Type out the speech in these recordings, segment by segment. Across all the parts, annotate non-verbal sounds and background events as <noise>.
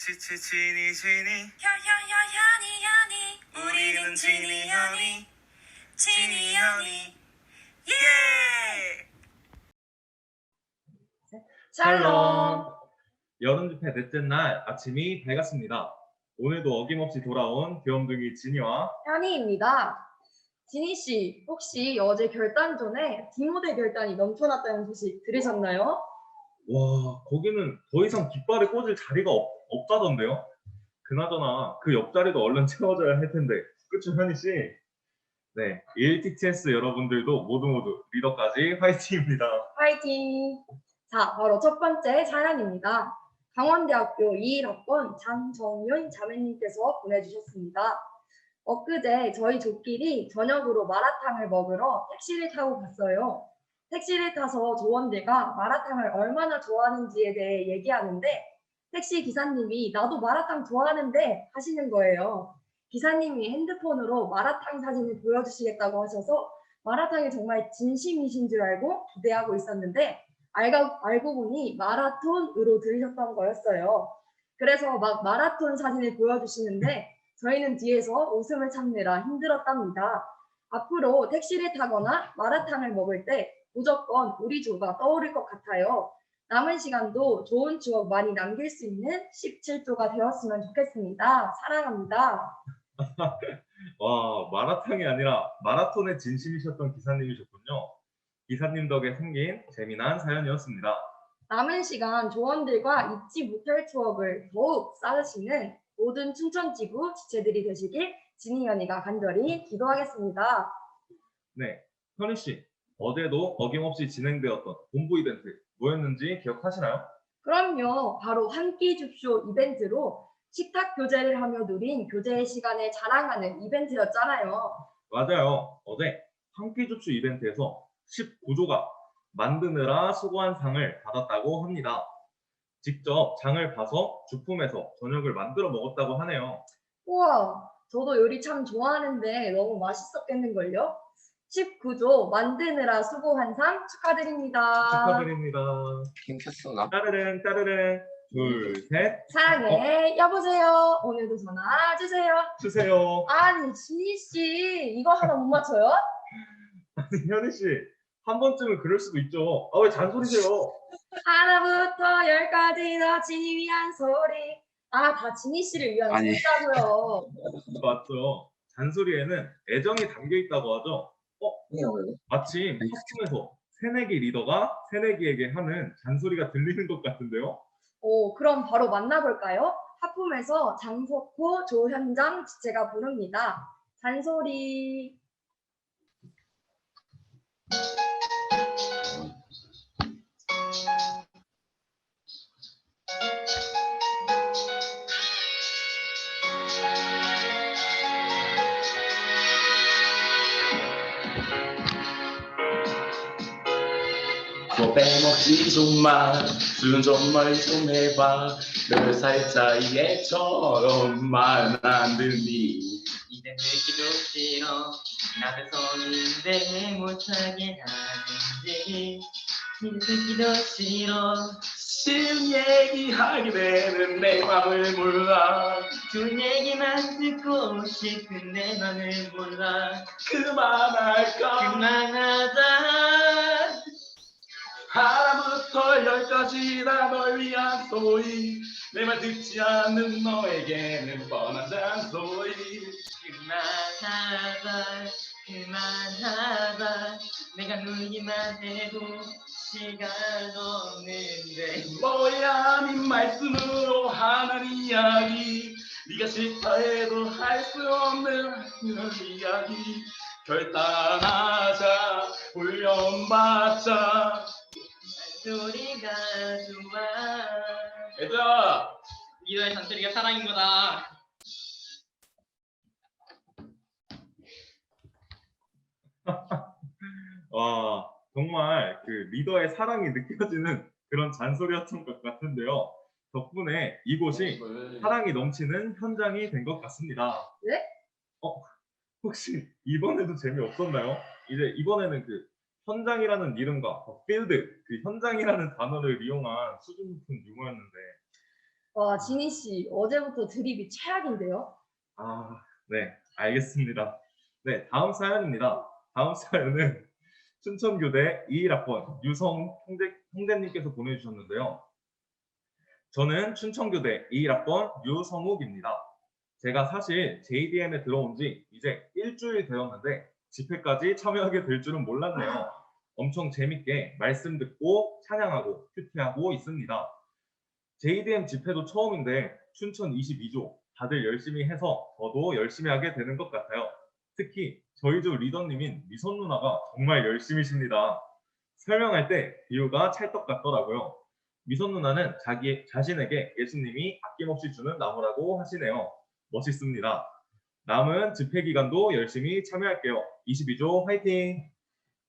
치치치 지니 지니 현현현현이 현이 우리는 지니 현이 지니 현이 예! 샬롬. 여름 집회 넷째 날 아침이 밝았습니다. 오늘도 어김없이 돌아온 귀염둥이 진이와 현이입니다. 지니 씨, 혹시 어제 결단 전에 디모델 결단이 넘쳐났다는 소식 들으셨나요? 와 거기는 더 이상 깃발을 꽂을 자리가 없, 없다던데요. 그나저나 그 옆자리도 얼른 채워져야 할 텐데 그쵸 현희 씨? 네 1TTS 여러분들도 모두 모두 리더까지 화이팅입니다. 파이팅! 자, 바로 첫 번째 사연입니다. 강원대학교 21학번 장정윤 자매님께서 보내주셨습니다. 엊그제 저희 조끼리 저녁으로 마라탕을 먹으러 택시를 타고 갔어요. 택시를 타서 조원들과 마라탕을 얼마나 좋아하는지에 대해 얘기하는데 택시 기사님이 나도 마라탕 좋아하는데 하시는 거예요. 기사님이 핸드폰으로 마라탕 사진을 보여주시겠다고 하셔서 마라탕이 정말 진심이신 줄 알고 기대하고 있었는데 알고, 알고 보니 마라톤으로 들으셨던 거였어요. 그래서 막 마라톤 사진을 보여주시는데 저희는 뒤에서 웃음을 참느라 힘들었답니다. 앞으로 택시를 타거나 마라탕을 먹을 때 무조건 우리 조가 떠오를 것 같아요. 남은 시간도 좋은 추억 많이 남길 수 있는 17조가 되었으면 좋겠습니다. 사랑합니다. <laughs> 와 마라탕이 아니라 마라톤의 진심이셨던 기사님이셨군요. 기사님 덕에 생긴 재미난 사연이었습니다. 남은 시간 조원들과 잊지 못할 추억을 더욱 쌓으시는 모든 춘천지구 지체들이 되시길 진희연이가 간절히 기도하겠습니다. 네, 현희 씨 어제도 어김없이 진행되었던 본부 이벤트 뭐였는지 기억하시나요? 그럼요. 바로 한 끼 줍쇼 이벤트로 식탁 교제를 하며 누린 교제의 시간을 자랑하는 이벤트였잖아요. 맞아요. 어제 한 끼 줍쇼 이벤트에서 19조가 만드느라 수고한 상을 받았다고 합니다. 직접 장을 봐서 주품에서 저녁을 만들어 먹었다고 하네요. 우와, 저도 요리 참 좋아하는데 너무 맛있었겠는걸요? 19조 만드느라 수고한 상 축하드립니다. 축하드립니다. 킹켰어 나? 따르릉 따르릉 둘 셋 사랑해. 여보세요. 오늘도 전화 주세요. 주세요. 아니, 지희 씨, 이거 하나 못 맞춰요? <laughs> 아니 현희 씨 한 번쯤은 그럴 수도 있죠. 아 왜 잔소리세요? 하나부터 열까지 다 진이 위한 소리. 아, 다 진희 씨를 위한 아니. 소리라고요. <laughs> 맞죠. 잔소리에는 애정이 담겨 있다고 하죠. 마침 학팀에서 새내기 리더가 새내기에게 하는 잔소리가 들리는 것 같은데요. 오, 그럼 바로 만나볼까요? 하품에서 장석호, 조현장 지체가 부릅니다. 잔소리. 뭐 빼먹지 좀마 수는 좀 해봐. 몇 살짜리 애처럼만 안 들리 이제 듣기도 싫어. 나도 성인데 못하게 하는지 이제 듣기도 싫어. 싫은 얘기하게 되는 내 맘을 몰라. 좋은 얘기만 듣고 싶은 내 맘을 몰라. 그만할까? 그만하자 하나부터 열까지 다널 위한 소리 내 말 듣지 않는 너에게는 뻔한 잔소리 그만하자 그만하자 내가 놀기만 해도 시간 없는데. 뭐야 네 말씀으로 하는 이야기. 네가 싫다 해도 할 수 없는 그런 이야기. 결단하자 훈련받자 소리가 좋아 얘들아 리더의 잔소리가 사랑인 거다 <laughs> 와 정말 그 리더의 사랑이 느껴지는 그런 잔소리였던 것 같은데요. 덕분에 이곳이 사랑이 넘치는 현장이 된 것 같습니다. 네? 어 혹시 이번에도 재미없었나요? 이제 이번에는 그 현장이라는 이름과 필드 그 현장이라는 단어를 이용한 수준 높은 유머였는데 와, 지니 씨, 어제부터 드립이 최악인데요? 아, 네, 알겠습니다. 네, 다음 사연입니다. 다음 사연은 춘천교대 21학번 유성 홍대, 홍대님께서 보내주셨는데요. 저는 춘천교대 21학번 유성욱입니다. 제가 사실 JDM에 들어온 지 이제 일주일 되었는데 집회까지 참여하게 될 줄은 몰랐네요. 엄청 재밌게 말씀 듣고 찬양하고 큐티하고 있습니다. JDM 집회도 처음인데 춘천 22조 다들 열심히 해서 저도 열심히 하게 되는 것 같아요. 특히 저희 조 리더님인 미선 누나가 정말 열심히십니다. 설명할 때 비유가 찰떡 같더라고요. 미선 누나는 자기 자신에게 예수님이 아낌없이 주는 나무라고 하시네요. 멋있습니다. 남은 집회 기간도 열심히 참여할게요. 22조 화이팅!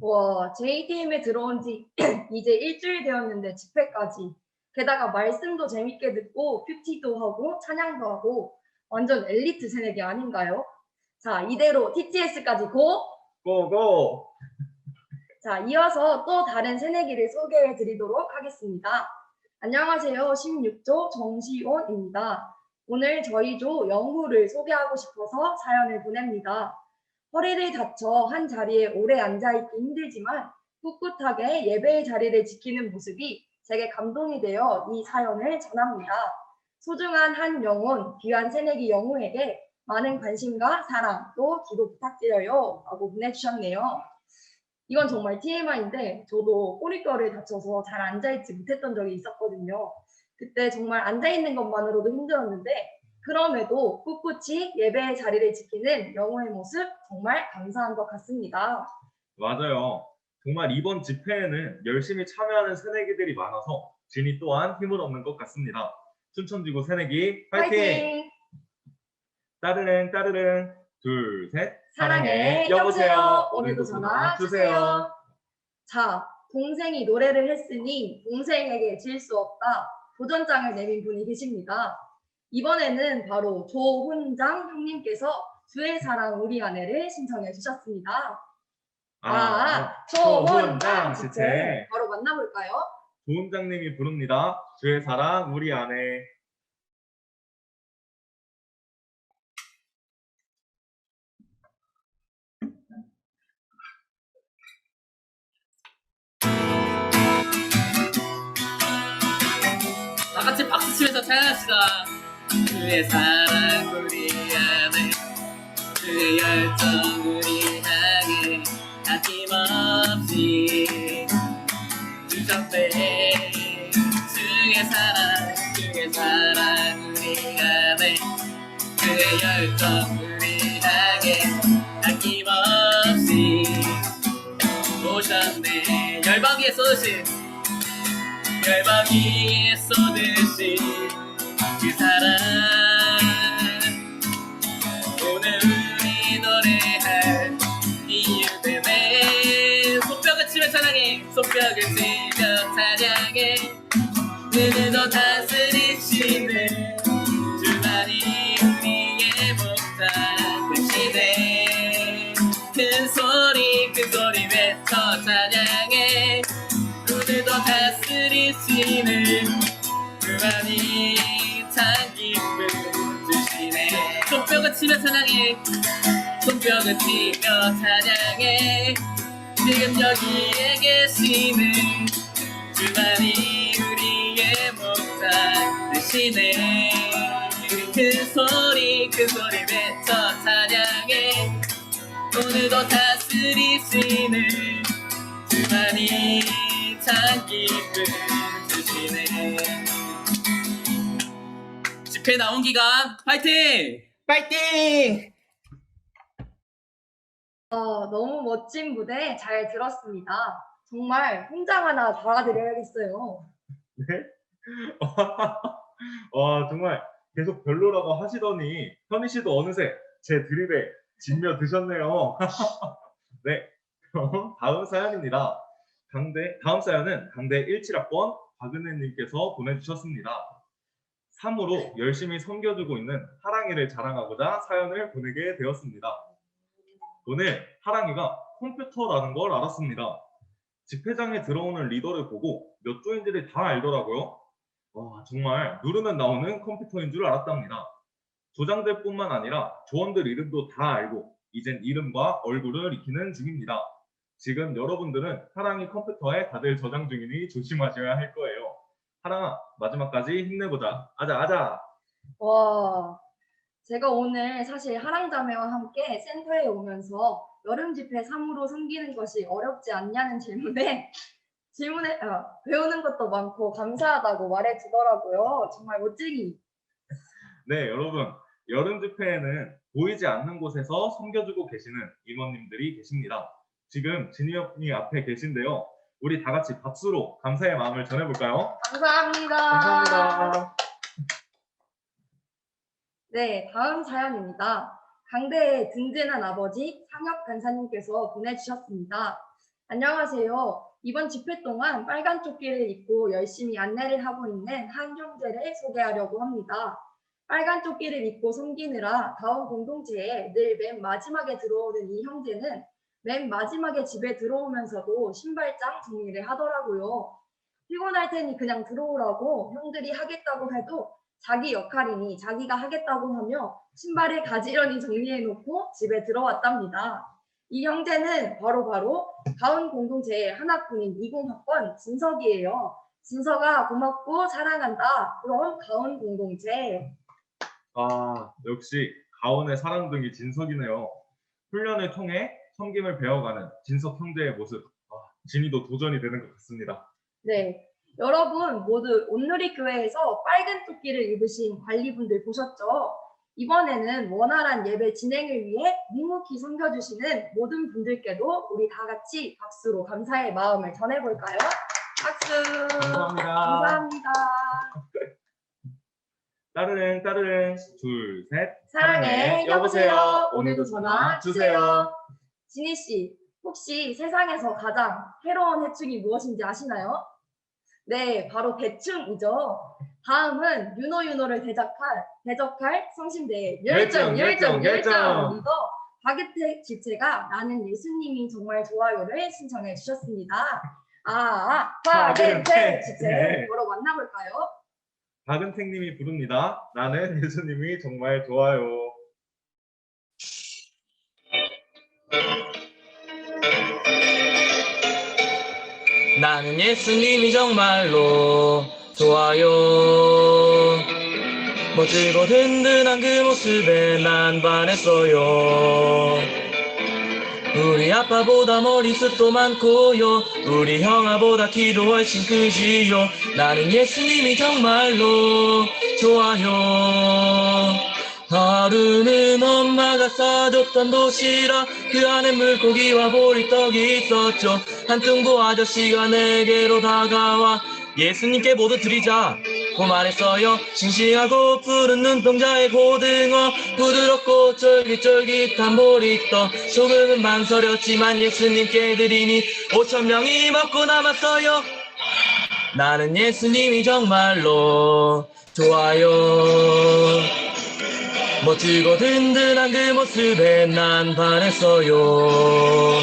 와, JDM에 들어온 지 <clears throat> 이제 일주일 되었는데 집회까지. 게다가 말씀도 재밌게 듣고 큐티도 하고 찬양도 하고 완전 엘리트 새내기 아닌가요? 자, 이대로 TTS까지 고! 고고! <laughs> 자, 이어서 또 다른 새내기를 소개해 드리도록 하겠습니다. 안녕하세요. 16조 정시온입니다. 오늘 저희 조 영후를 소개하고 싶어서 사연을 보냅니다. 허리를 다쳐 한 자리에 오래 앉아있기 힘들지만 꿋꿋하게 예배의 자리를 지키는 모습이 제게 감동이 되어 이 사연을 전합니다. 소중한 한 영혼, 귀한 새내기 영후에게 많은 관심과 사랑 또 기도 부탁드려요. 라고 보내주셨네요. 이건 정말 TMI인데 저도 꼬리뼈를 다쳐서 잘 앉아있지 못했던 적이 있었거든요. 그때 정말 앉아있는 것만으로도 힘들었는데 그럼에도 꿋꿋이 예배의 자리를 지키는 영호의 모습 정말 감사한 것 같습니다. 맞아요. 정말 이번 집회에는 열심히 참여하는 새내기들이 많아서 진이 또한 힘을 얻는 것 같습니다. 춘천지구 새내기 화이팅! 파이팅! 따르릉 따르릉 둘 셋. 사랑해 여보세요. 오늘도 전화 주세요. 자, 동생이 노래를 했으니 동생에게 질 수 없다. 도전장을 내민 분이 계십니다. 이번에는 바로 조훈장 형님께서 주의 사랑 우리 아내를 신청해 주셨습니다. 아, 조훈장 집회 바로 만나볼까요? 조훈장님이 부릅니다. 주의 사랑 우리 안에 다 같이 박수 치면서 찬양합시다. 주의 사랑 우리 안에 주의 열정 우리 향해 아낌없이 주셨네 주의 사랑 주의 사랑 우리 안에 주의 열정 우리 향해 아낌없이 오셨네. 열방에 쏟으신 열방이 쏟으신 그 사랑 손뼉을 치며 찬양해. 눈을 다스리시는 주만이 우리의 목자 되시네. 큰 소리 큰 소리 외쳐 찬양해. 오늘도 다스리시는 그만이 참 기쁨 주시네. 손뼉을 치며 찬양해. 손뼉을 치며 찬양해 지금 여기에 계시는 주만이 우리의 목자 되시네 큰 소리 큰 소리 외쳐 찬양해 오늘도 다스리시는 주만이 참 기쁨 주시네 집회 나온 기간 파이팅! 파이팅! 어, 너무 멋진 무대 잘 들었습니다. 정말 혼장 하나 달아드려야겠어요. <laughs> 와 정말 계속 별로라고 하시더니 현희 씨도 어느새 제 드립에 진며 드셨네요. <laughs> 네, 그럼 다음 사연입니다. 강대 다음 사연은 강대 17학번 박은혜님께서 보내주셨습니다. 3으로 열심히 섬겨주고 있는 하랑이를 자랑하고자 사연을 보내게 되었습니다. 오늘 하랑이가 컴퓨터라는 걸 알았습니다. 집회장에 들어오는 리더를 보고 몇 조인지를 다 알더라고요. 와, 정말 누르면 나오는 컴퓨터인 줄 알았답니다. 조장들 뿐만 아니라 조원들 이름도 다 알고 이젠 이름과 얼굴을 익히는 중입니다. 지금 여러분들은 하랑이 컴퓨터에 다들 저장 중이니 조심하셔야 할 거예요. 하랑아, 마지막까지 힘내보자. 아자, 아자. 와, 제가 오늘 사실 하랑자매와 함께 센터에 오면서 여름 집회 3으로 섬기는 것이 어렵지 않냐는 질문에 <laughs> 질문에 아, 배우는 것도 많고 감사하다고 말해주더라고요. 정말 멋지기. 네, 여러분. 여름 집회에는 보이지 않는 곳에서 섬겨주고 계시는 임원님들이 계십니다. 지금 진이 언니 앞에 계신데요. 우리 다 같이 박수로 감사의 마음을 전해볼까요? 감사합니다. 감사합니다. 네, 다음 사연입니다. 강대의 든든한 아버지 상혁 간사님께서 보내주셨습니다. 안녕하세요. 이번 집회 동안 빨간 조끼를 입고 열심히 안내를 하고 있는 한 형제를 소개하려고 합니다. 빨간 조끼를 입고 섬기느라 다운 공동체에 늘 맨 마지막에 들어오는 이 형제는 맨 마지막에 집에 들어오면서도 신발장 정리를 하더라고요. 피곤할 테니 그냥 들어오라고 형들이 하겠다고 해도 자기 역할이니 자기가 하겠다고 하며 신발을 가지런히 정리해놓고 집에 들어왔답니다. 이 형제는 바로바로 가운 공동체의 하나뿐인 20학번 진석이에요. 진석아 고맙고 사랑한다. 그럼 가운 공동체. 아, 역시 가온의 사랑둥이 진석이네요. 훈련을 통해 섬김을 배워가는 진석 형제의 모습. 아, 진이도 도전이 되는 것 같습니다. 네. 여러분 모두 온누리 교회에서 빨간 조끼를 입으신 관리분들 보셨죠? 이번에는 원활한 예배 진행을 위해 묵묵히 섬겨주시는 모든 분들께도 우리 다 같이 박수로 감사의 마음을 전해볼까요? 박수! 감사합니다. 감사합니다. 따르릉 따르릉 둘 셋. 사랑해. 여보세요. 오늘도 전화 주세요. 진희 씨, 혹시 세상에서 가장 해로운 해충이 무엇인지 아시나요? 네, 바로 대충이죠. 다음은 윤호 윤호를 대적할 대적할 성심대의 열정, 열정, 열정, 열정. 열정 리더 박은택 지체가 나는 예수님이 정말 좋아요를 신청해 주셨습니다. 아, 박은택 박은택. 지체 네. 바로 만나볼까요? 박은택님이 부릅니다. 나는 예수님이 정말 좋아요. 나는 예수님이 정말로 좋아요. 멋지고 든든한 그 모습에 난 반했어요. 우리 아빠보다 머리숱도 많고요. 우리 형아보다 키도 훨씬 크지요. 나는 예수님이 정말로 좋아요. 하루는 엄마가 싸줬던 도시락 그 안에 물고기와 보리떡이 있었죠. 한뚱보 아저씨가 내게로 다가와 예수님께 모두 드리자. 고 말했어요. 싱싱하고 푸른 눈동자의 고등어 부드럽고 쫄깃쫄깃한 보리떡. 조금은 망설였지만 예수님께 드리니 오천 명이 먹고 남았어요. 나는 예수님이 정말로 좋아요 멋지고 든든한 그 모습에 난 반했어요.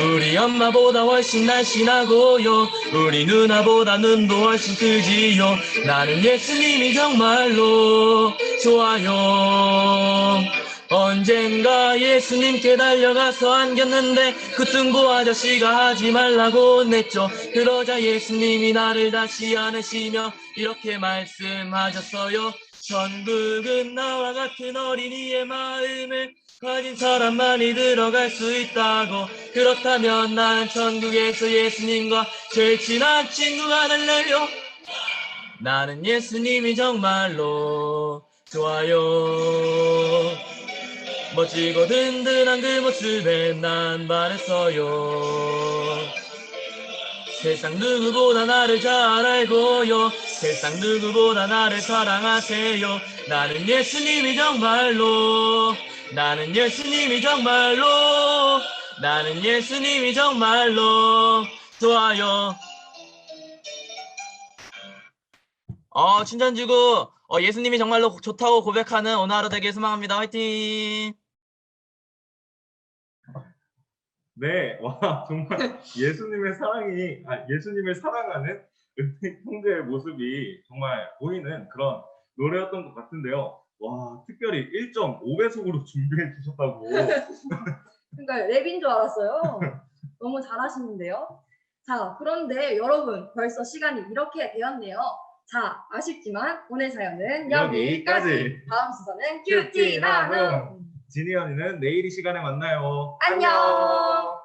우리 엄마보다 훨씬 날씬하고요. 우리 누나보다 눈도 훨씬 크지요. 나는 예수님이 정말로 좋아요. 언젠가 예수님께 달려가서 안겼는데 그 뚱보 아저씨가 하지 말라고 냈죠. 그러자 예수님이 나를 다시 안으시며 이렇게 말씀하셨어요. 천국은 나와 같은 어린이의 마음을 가진 사람만이 들어갈 수 있다고. 그렇다면 나는 천국에서 예수님과 제일 친한 친구가 될래요. 나는 예수님이 정말로 좋아요. 멋지고 든든한 그 모습에 난 반했어요 세상 누구보다 나를 잘 알고요. 세상 누구보다 나를 사랑하세요. 나는 예수님이 정말로. 나는 예수님이 정말로. 나는 예수님이 정말로. 좋아요. 어 춘천지구. 어, 예수님이 정말로 좋다고 고백하는 오늘 하루 되길 소망합니다. 화이팅 네, 와 <laughs> 정말 예수님의 사랑이 아, 예수님을 사랑하는 은택 형제의 모습이 정말 보이는 그런 노래였던 것 같은데요. 와, 특별히 1.5배속으로 <laughs> 준비해 주셨다고. <laughs> 그러니까 랩인 줄 알았어요. 너무 잘하시는데요. 자, 그런데 여러분 벌써 시간이 이렇게 되었네요. 자, 아쉽지만 오늘 사연은 여기까지. 여기까지. 다음 순서는 큐티 큐티 나눔. 언니는 내일 이 시간에 만나요. 안녕.